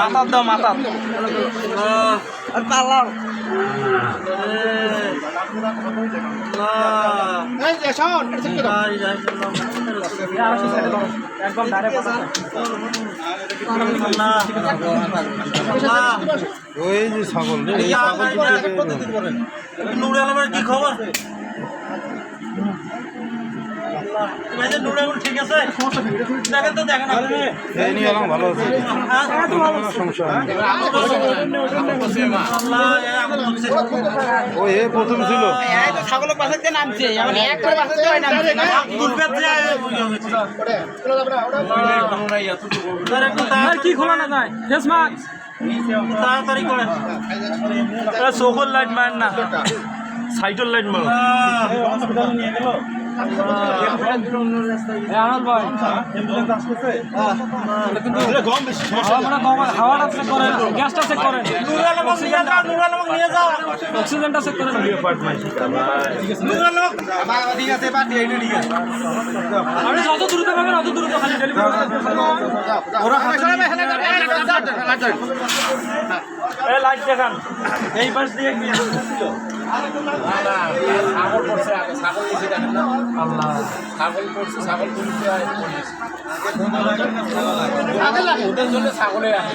মাথার দাও মাথার আর পাল্লার একদম ডাইরেক্ট ওই যে ছাগল রে, ছাগল কি খবর? ও এ প্রথম ছিল। ছাগলের পাশে নামছে মানে একবার পাশে দিয়ে নামছে না দুর্বেদ যে আর কি খোলা না যায়? ফেস মাস্ক তাড়াতাড়ি করে চোখের লাইট মার না। সাইডের লাইট মারো। আনন্দ ভাই হাওয়াটা চেক করেন গ্যাসটা চেক করেন। অক্সিজেনটা চেক করেন। আপনি যত দ্রুত পাবেন অত দ্রুত খালি ডেলিভারি এই লাইট দেখান। এই পাশ দিয়ে ছাগল পড়ছে আগে ছাগল নিচে দেখেন না? আল্লাহ। ছাগল পড়ছে ছাগল তুলতে ওদের জন্য ছাগলে আসে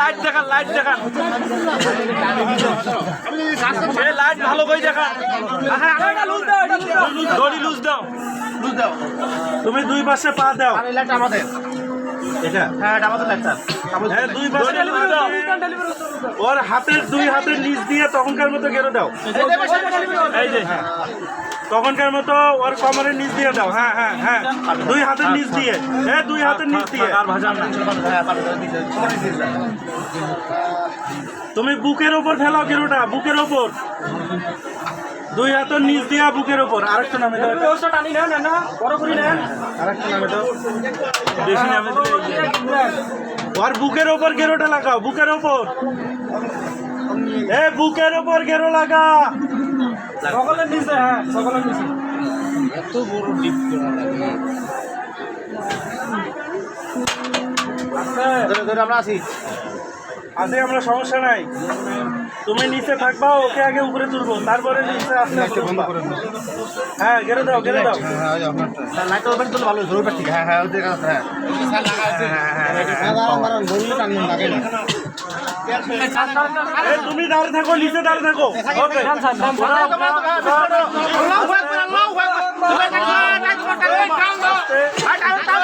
লাইট দেখান লাইট দেখান। লাইট ভালো করে দেখান। দড়ি লুজ দাও তুমি দুই পাশে পা দাও। হ্যাঁ ওর হাতের দুই হাতের নিচ দিয়ে তখনকার মতো গেরো দাও। এই যে। তখনকার মতো ওর কমরের নিচ দিয়ে দাও। হ্যাঁ হ্যাঁ হ্যাঁ। দুই হাতের নিচ দিয়ে। হ্যাঁ দুই হাতের নিচ দিয়ে। তুমি বুকের ওপর ফেলাও গেরোটা, বুকের ওপর। দুই হাতের নিচ দিয়া বুকের ওপর। আরেকটা নামে দাও। টানি নেন না বড় করে নেন আরেকটা নামে দাও বেশি নামে ওর বুকের ওপর গেরোটা লাগাও, বুকের ওপর। এ, বুকের ওপর গেরো লাগা। সকলের নিচে হ্যাঁ সকলের নিচে এত বড় ডিপ করা লাগে আছে আমরা সমস্যা নাই তুমি নিচে থাকবা ওকে আগে উপরে তুলবো তারপরে নিচে আসতে হ্যাঁ গেড়ে দাও গেড়ে দাও হ্যাঁ ওই আপনারটা এই তুমি দাঁড়িয়ে থাকো নিচে দাঁড়িয়ে থাকো ওকে আল্লাহু আকবার আল্লাহু আকবার